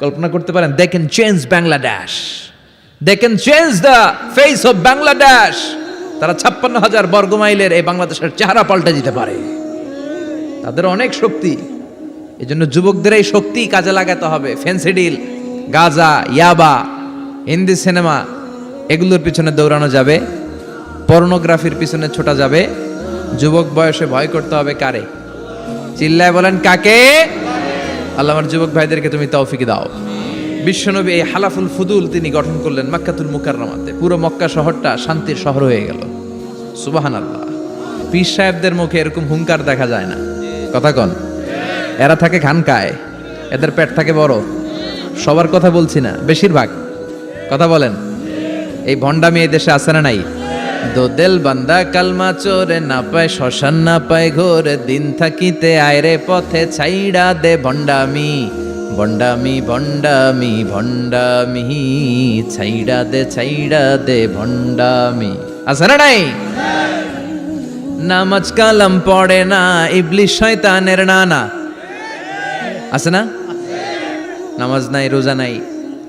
কল্পনা করতে পারেন they can change Bangladesh they can change the face of Bangladesh তারা ছাপ্পান্ন হাজার বর্গ মাইলের এই বাংলাদেশের চেহারা পাল্টে দিতে পারে। তাদের অনেক শক্তি। এই জন্য যুবকদের এই শক্তি কাজে লাগাতে হবে। ফেন্সিডিল গাজা, ইয়াবা, হিন্দি সিনেমা, এগুলোর পিছনে দৌড়ানো যাবে। পর্নোগ্রাফির পিছনে ছোটা যাবে। যুবক বয়সে ভয় করতে হবে কারে? চিল্লায় বলেন, কাকে? আল্লাহ আমার যুবক ভাইদেরকে তুমি তৌফিক দাও। বিশ্বনবী এই হালাফুল ফুদুল তিনি গঠন করলেন মক্কাতুল মুকাররমাতে। পুরো মক্কা শহরটা শান্তির শহর হয়ে গেল। সুবাহান আল্লাহ পীর সাহেবদের মুখে এরকম হুঙ্কার দেখা যায় না। কথা কন। এরা থাকে খানকায়। এদের পেট থাকে বড়। সবার কথা বলছি না। বেশিরভাগ। কথা বলেন। এই ভণ্ডামি এই দেশে আছে না নাই? দোদেল বান্দা কালমা চোরে না পায়, শ্মশান না পায় ঘোর, দিন থাকিতে আয়রে পথে ছাইড়া দে ভণ্ডামি। ভণ্ডামি ভণ্ডামি ভণ্ডামি, ছাইড়া দে ছাইড়া দে ভণ্ডামি। আছে না নাই? নামাজ কালাম পড়ে না ইবলিশ শয়তানের নানা। আছে না? নামাজ নাই, রোজা নাই,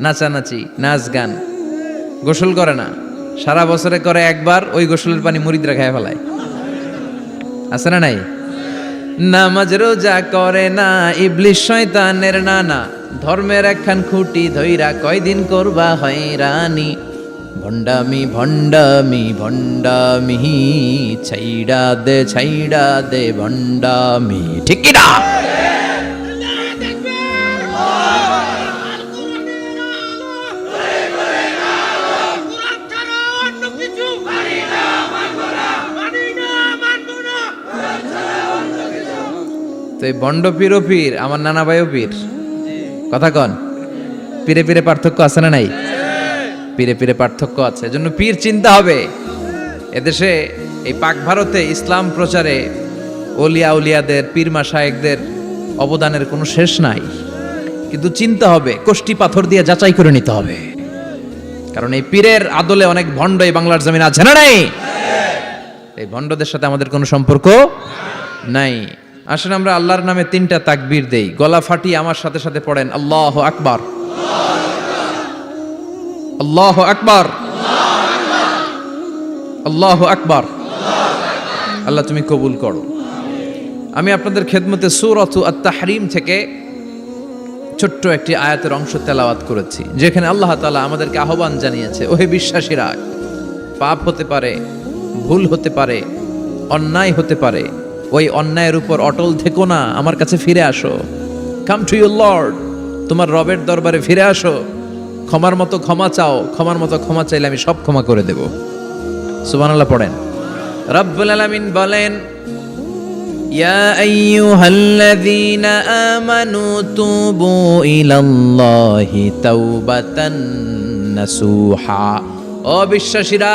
নাচানাচি, নাচ গান। গোসল করে না? সারা বছরে করে একবার ওই গোসলের পানি মুরিদরা খায় ফেলায়। আছে না নাই? নামাজ রোজা করে না ইবলিশ শয়তানের নানা। ধর্মের একখান খুঁটি ধইরা কয়দিন করবা হয়রানি। ভণ্ডামি ভণ্ডামি ভণ্ডামি, ছাইড়া দে ছাইড়া দে, ভণ্ডামি। ঠিক তো এই বন্ড ও পীর, আমার নানা ভাইও পীর। কথা কন, পীরে পীরে পার্থক্য আছে না নাই? পীরে পীরে পার্থক্য আছে, এজন্য পীর চিন্তা হবে। এদেশে, এই পাক ভারতে ইসলাম প্রচারে ওলিয়া উলিয়াদের, পীর মাসায়েকদের অবদানের কোনো শেষ নাই। কিন্তু চিন্তা হবে, কোষ্টি পাথর দিয়ে যাচাই করে নিতে হবে। কারণ এই পীরের আদলে অনেক ভণ্ড এই বাংলার জমিন আছে না নাই? এই ভণ্ডদের সাথে আমাদের কোনো সম্পর্ক নাই। আসলে আমরা আল্লাহর নামে তিনটা তাকবীর দেই। গলা ফাটিয়ে আমার সাথে সাথে পড়েন, আল্লাহ আকবার। আল্লাহ আকবার। আল্লাহ আকবার। আল্লাহ তুমি কবুল করো। আমি আপনাদের খেদমতে সুরত আত্মাহরিম থেকে ছোট্ট একটি আয়াতের অংশ তেলাওয়াত করেছি, যেখানে আল্লাহ তালা আমাদেরকে আহ্বান জানিয়েছে, ওহে বিশ্বাসীরা, পাপ হতে পারে, ভুল হতে পারে, অন্যায় হতে পারে ওই অন্যায়ের উপর অটল থেকো না, আমার কাছে ফিরে আসো। কাম টু ইউর লর্ড তোমার রবের দরবারে ফিরে আসো। ক্ষমার মতো ক্ষমা চাও, ক্ষমার মতো ক্ষমা চাইলে আমি সব ক্ষমা করে দেব। সুবানাল্লাহ পড়েন। রব্বুল আলামিন বলেন, ইয়া আইয়ুহাল্লাযীনা আমানু তুবু ইলাল্লাহি তাওবাতান নাসুহা। অবিশ্বাসীরা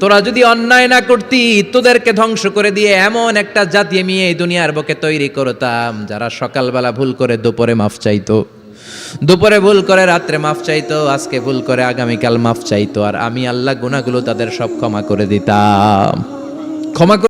তোরা যদি অন্যায় না করতি, তোদেরকে ধ্বংস করে দিয়ে এমন একটা জাতি আমি এই দুনিয়ার বুকে তৈরি করতাম, যারা সকালবেলা ভুল করে দুপুরে মাফ চাইতো। দুপুরে ভুল করে রাত্রে মাফ চাইতো, আজকে ভুল করে আগামীকাল মাফ চাইতো, আর আমি আল্লাহ গুনাগুলো তাদের সব ক্ষমা করে দিতাম। ক্ষমা করে